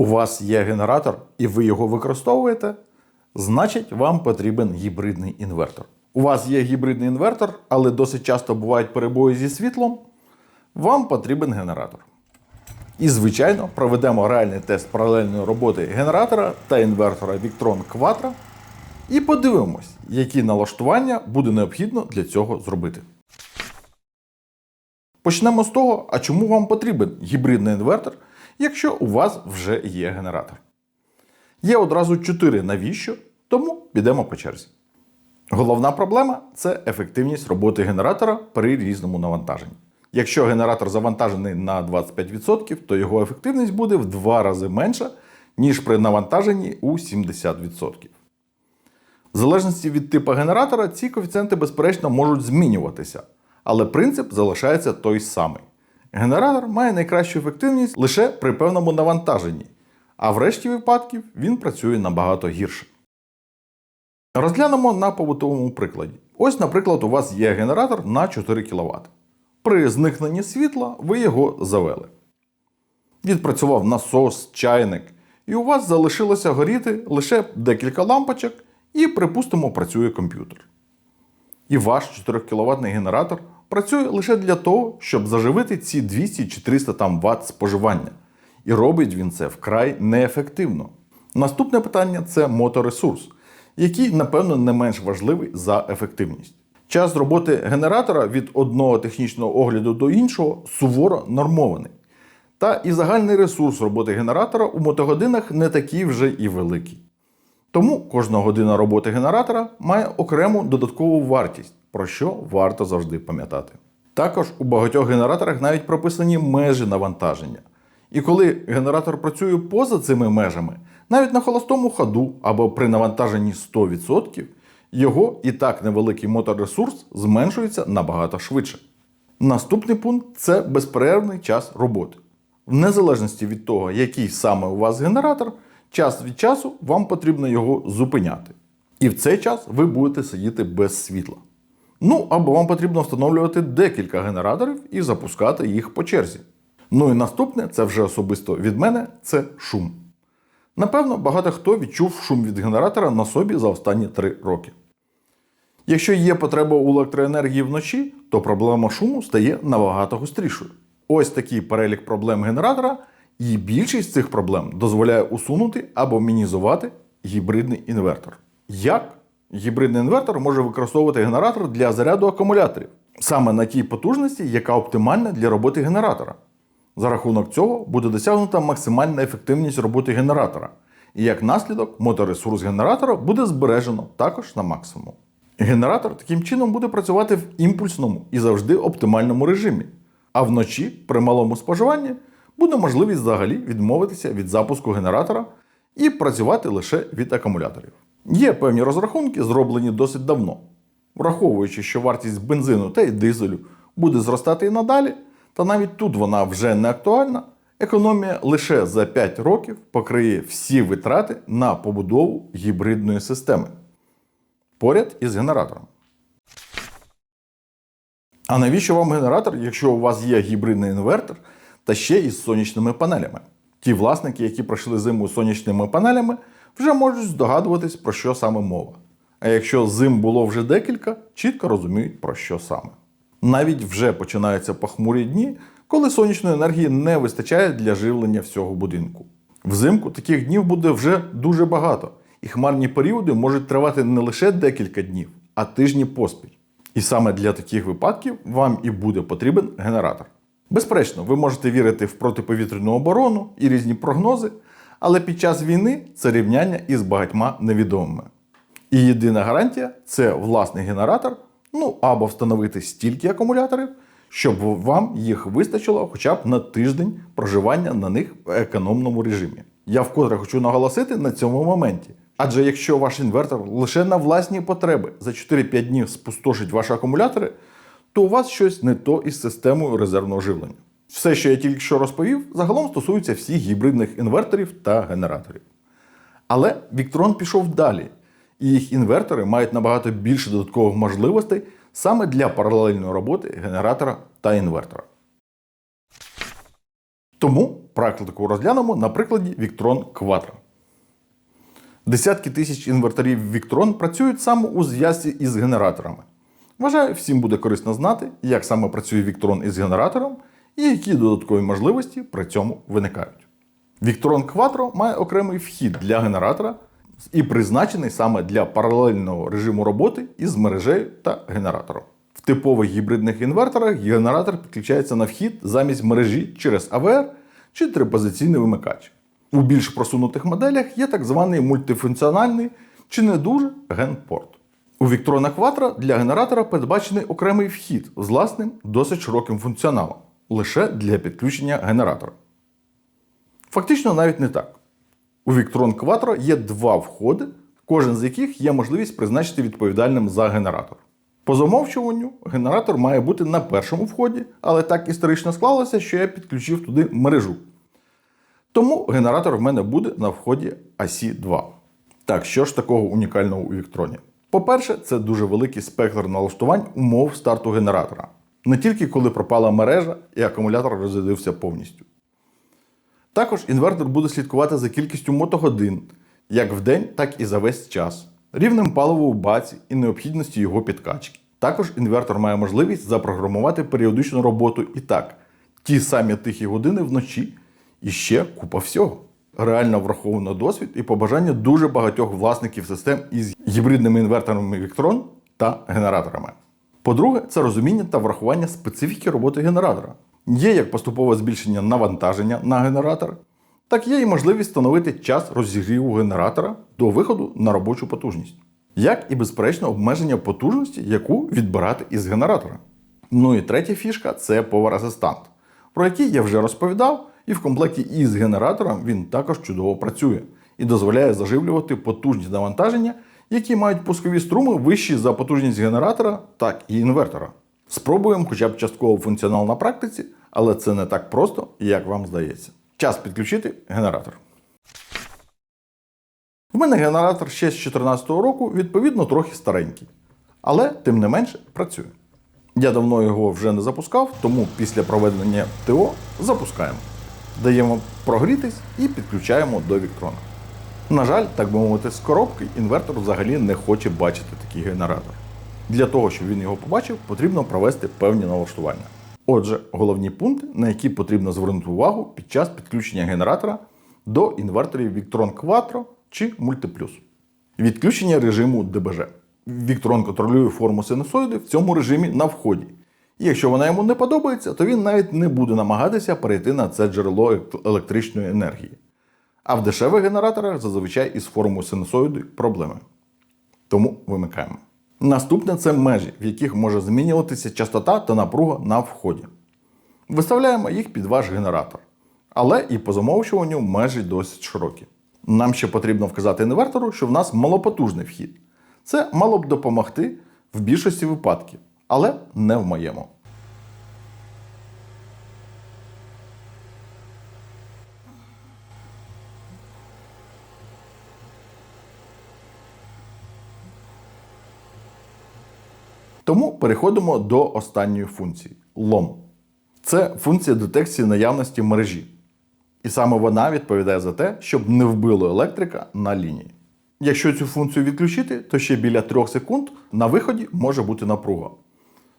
У вас є генератор і ви його використовуєте, значить вам потрібен гібридний інвертор. У вас є гібридний інвертор, але досить часто бувають перебої зі світлом. Вам потрібен генератор. І, звичайно, проведемо реальний тест паралельної роботи генератора та інвертора Victron Quattro і подивимось, які налаштування буде необхідно для цього зробити. Почнемо з того, а чому вам потрібен гібридний інвертор, якщо у вас вже є генератор. Є одразу 4 навіщо, тому підемо по черзі. Головна проблема це ефективність роботи генератора при різному навантаженні. Якщо генератор завантажений на 25%, то його ефективність буде в 2 рази менша, ніж при навантаженні у 70%. В залежності від типу генератора, ці коефіцієнти, безперечно, можуть змінюватися, але принцип залишається той самий. Генератор має найкращу ефективність лише при певному навантаженні, а в решті випадків він працює набагато гірше. Розглянемо на побутовому прикладі. Ось, наприклад, у вас є генератор на 4 кВт. При зникненні світла ви його завели. Відпрацював насос, чайник, і у вас залишилося горіти лише декілька лампочок, і, припустимо, працює комп'ютер. І ваш 4 кВт генератор працює лише для того, щоб заживити ці 200 чи 300 там Вт споживання. І робить він це вкрай неефективно. Наступне питання це моторесурс, який, напевно, не менш важливий за ефективність. Час роботи генератора від одного технічного огляду до іншого суворо нормований. Та і загальний ресурс роботи генератора у мотогодинах не такий вже і великий. Тому кожна година роботи генератора має окрему додаткову вартість, про що варто завжди пам'ятати. Також у багатьох генераторах навіть прописані межі навантаження. І коли генератор працює поза цими межами, навіть на холостому ходу або при навантаженні 100%, його і так невеликий моторесурс зменшується набагато швидше. Наступний пункт це безперервний час роботи. В незалежності від того, який саме у вас генератор, час від часу вам потрібно його зупиняти. І в цей час ви будете сидіти без світла. Ну або вам потрібно встановлювати декілька генераторів і запускати їх по черзі. Ну і наступне, це вже особисто від мене, це шум. Напевно, багато хто відчув шум від генератора на собі за останні 3 роки. Якщо є потреба у електроенергії вночі, то проблема шуму стає набагато гострішою. Ось такий перелік проблем генератора, і більшість цих проблем дозволяє усунути або мінізувати гібридний інвертор. Як? Гібридний інвертор може використовувати генератор для заряду акумуляторів саме на тій потужності, яка оптимальна для роботи генератора. За рахунок цього буде досягнута максимальна ефективність роботи генератора, і як наслідок моторесурс генератора буде збережено також на максимум. Генератор таким чином буде працювати в імпульсному і завжди оптимальному режимі. А вночі, при малому споживанні, буде можливість взагалі відмовитися від запуску генератора і працювати лише від акумуляторів. Є певні розрахунки, зроблені досить давно. Враховуючи, що вартість бензину та й дизелю буде зростати і надалі, та навіть тут вона вже не актуальна, економія лише за 5 років покриє всі витрати на побудову гібридної системи поряд із генератором. А навіщо вам генератор, якщо у вас є гібридний інвертор та ще із сонячними панелями? Ті власники, які пройшли зиму сонячними панелями, вже можуть здогадуватись, про що саме мова. А якщо зим було вже декілька, чітко розуміють, про що саме. Навіть вже починаються похмурі дні, коли сонячної енергії не вистачає для живлення всього будинку. Взимку таких днів буде вже дуже багато, і хмарні періоди можуть тривати не лише декілька днів, а тижні поспіль. І саме для таких випадків вам і буде потрібен генератор. Безперечно, ви можете вірити в протиповітряну оборону і різні прогнози, але під час війни це рівняння із багатьма невідомими. І єдина гарантія це власний генератор, ну або встановити стільки акумуляторів, щоб вам їх вистачило хоча б на тиждень проживання на них в економному режимі. Я вкотре хочу наголосити на цьому моменті. Адже якщо ваш інвертор лише на власні потреби за 4-5 днів спустошить ваші акумулятори, то у вас щось не то із системою резервного живлення. Все, що я тільки що розповів, загалом стосується всіх гібридних інверторів та генераторів. Але Віктрон пішов далі, і їх інвертори мають набагато більше додаткових можливостей саме для паралельної роботи генератора та інвертора. Тому практику розглянемо на прикладі Victron Quattro. Десятки тисяч інверторів Victron працюють саме у зв'язці із генераторами. Вважаю, всім буде корисно знати, як саме працює Victron із генератором і які додаткові можливості при цьому виникають. Victron Quattro має окремий вхід для генератора і призначений саме для паралельного режиму роботи із мережею та генератором. В типових гібридних інверторах генератор підключається на вхід замість мережі через АВР чи трипозиційний вимикач. У більш просунутих моделях є так званий мультифункціональний чи не дуже генпорт. У Victron Quattro для генератора передбачений окремий вхід з власним досить широким функціоналом лише для підключення генератора. Фактично навіть не так. У Victron Quattro є два входи, кожен з яких є можливість призначити відповідальним за генератор. По замовчуванню, генератор має бути на першому вході, але так історично склалося, що я підключив туди мережу. Тому генератор в мене буде на вході ASI 2. Так, що ж такого унікального у Віктроні? По-перше, це дуже великий спектр налаштувань умов старту генератора. Не тільки коли пропала мережа і акумулятор розрядився повністю. Також інвертор буде слідкувати за кількістю мотогодин, як в день, так і за весь час, рівнем палива у баці і необхідності його підкачки. Також інвертор має можливість запрограмувати періодичну роботу і так, ті самі тихі години вночі і ще купа всього. Реально враховано досвід і побажання дуже багатьох власників систем із гібридними інверторами Victron та генераторами. По-друге, це розуміння та врахування специфіки роботи генератора. Є як поступове збільшення навантаження на генератор, так є і можливість встановити час розігріву генератора до виходу на робочу потужність. Як і безперечно обмеження потужності, яку відбирати із генератора. Ну і третя фішка це Assistant, про який я вже розповідав, і в комплекті із генератором він також чудово працює і дозволяє заживлювати потужні навантаження, які мають пускові струми вищі за потужність генератора, так і інвертора. Спробуємо хоча б частково функціонал на практиці, але це не так просто, як вам здається. Час підключити генератор. У мене генератор ще з 2014 року, відповідно, трохи старенький. Але, тим не менше, працює. Я давно його вже не запускав, тому після проведення ТО запускаємо. Даємо прогрітись і підключаємо до Віктрона. На жаль, так би мовити, з коробки інвертор взагалі не хоче бачити такий генератор. Для того, щоб він його побачив, потрібно провести певні налаштування. Отже, головні пункти, на які потрібно звернути увагу під час підключення генератора до інверторів Victron Quattro чи Multiplus. Відключення режиму ДБЖ. Victron контролює форму синусоїди в цьому режимі на вході. І якщо вона йому не подобається, то він навіть не буде намагатися перейти на це джерело електричної енергії. А в дешевих генераторах зазвичай із формою синусоїди проблеми. Тому вимикаємо. Наступне це межі, в яких може змінюватися частота та напруга на вході. Виставляємо їх під ваш генератор. Але і по замовчуванню межі досить широкі. Нам ще потрібно вказати інвертору, що в нас малопотужний вхід. Це мало б допомогти в більшості випадків, але не в моєму. Тому переходимо до останньої функції лом. Це функція детекції наявності мережі. І саме вона відповідає за те, щоб не вбило електрика на лінії. Якщо цю функцію відключити, то ще біля 3 секунд на виході може бути напруга.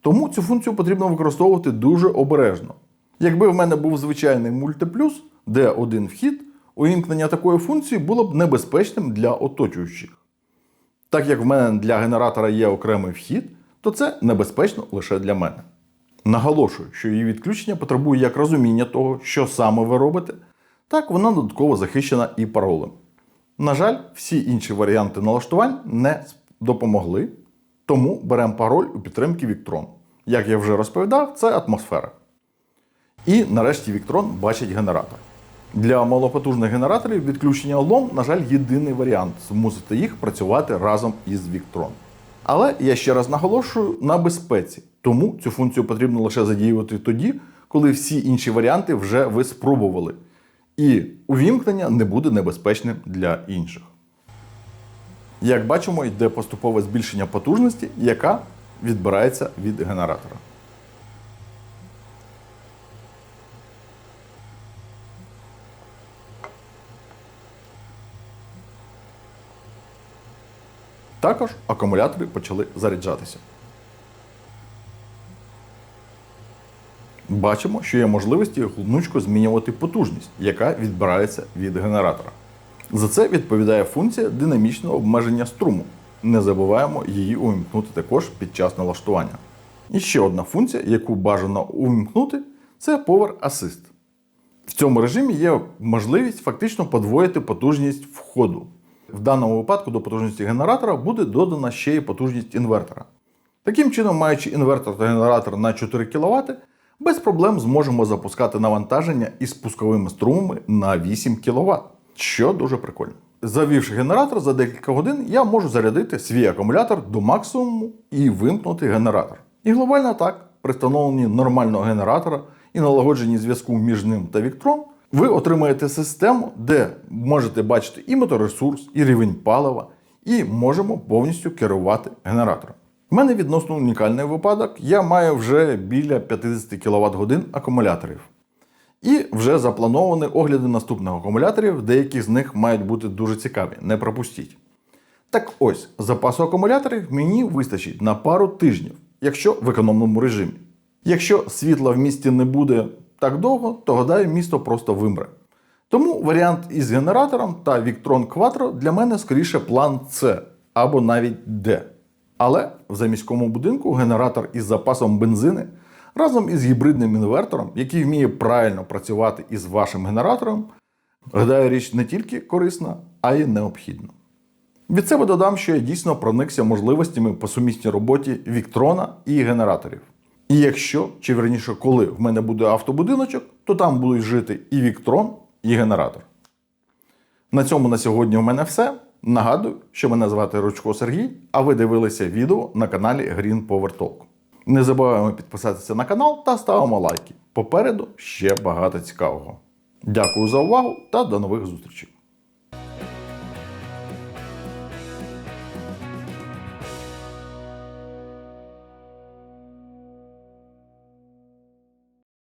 Тому цю функцію потрібно використовувати дуже обережно. Якби в мене був звичайний мультиплюс, де один вхід, увімкнення такої функції було б небезпечним для оточуючих. Так як в мене для генератора є окремий вхід, то це небезпечно лише для мене. Наголошую, що її відключення потребує як розуміння того, що саме ви робите, так вона додатково захищена і паролем. На жаль, всі інші варіанти налаштувань не допомогли, тому беремо пароль у підтримки Victron. Як я вже розповідав, це атмосфера. І нарешті Victron бачить генератор. Для малопотужних генераторів відключення лом, на жаль, єдиний варіант змусити їх працювати разом із Victron. Але я ще раз наголошую на безпеці. Тому цю функцію потрібно лише задіювати тоді, коли всі інші варіанти вже ви спробували. І увімкнення не буде небезпечним для інших. Як бачимо, йде поступове збільшення потужності, яка відбирається від генератора. Також акумулятори почали заряджатися. Бачимо, що є можливості гнучко змінювати потужність, яка відбирається від генератора. За це відповідає функція динамічного обмеження струму. Не забуваємо її увімкнути також під час налаштування. І ще одна функція, яку бажано увімкнути, це Power Assist. В цьому режимі є можливість фактично подвоїти потужність входу. В даному випадку до потужності генератора буде додана ще й потужність інвертора. Таким чином, маючи інвертор та генератор на 4 кВт, без проблем зможемо запускати навантаження із пусковими струмами на 8 кВт, що дуже прикольно. Завівши генератор за декілька годин, я можу зарядити свій акумулятор до максимуму і вимкнути генератор. І глобально так, при встановленні нормального генератора і налагодженні зв'язку між ним та Віктрон, ви отримаєте систему, де можете бачити і моторесурс, і рівень палива, і можемо повністю керувати генератором. У мене відносно унікальний випадок. Я маю вже біля 50 кВт годин акумуляторів. І вже заплановані огляди наступних акумуляторів, деякі з них мають бути дуже цікаві, не пропустіть. Так ось, запасу акумуляторів мені вистачить на пару тижнів, якщо в економному режимі. Якщо світла в місті не буде так довго, то гадаю, місто просто вимре. Тому варіант із генератором та Victron Quattro для мене скоріше план С або навіть Д. Але в заміському будинку генератор із запасом бензини разом із гібридним інвертором, який вміє правильно працювати із вашим генератором, гадаю, річ не тільки корисна, а й необхідна. Від себе додам, що я дійсно проникся можливостями по сумісній роботі Віктрона і генераторів. І якщо, чи верніше, коли в мене буде автобудиночок, то там будуть жити і Віктрон, і генератор. На цьому на сьогодні у мене все. Нагадую, що мене звати Ручко Сергій, а ви дивилися відео на каналі Green Power Talk. Не забуваємо підписатися на канал та ставимо лайки. Попереду ще багато цікавого. Дякую за увагу та до нових зустрічей!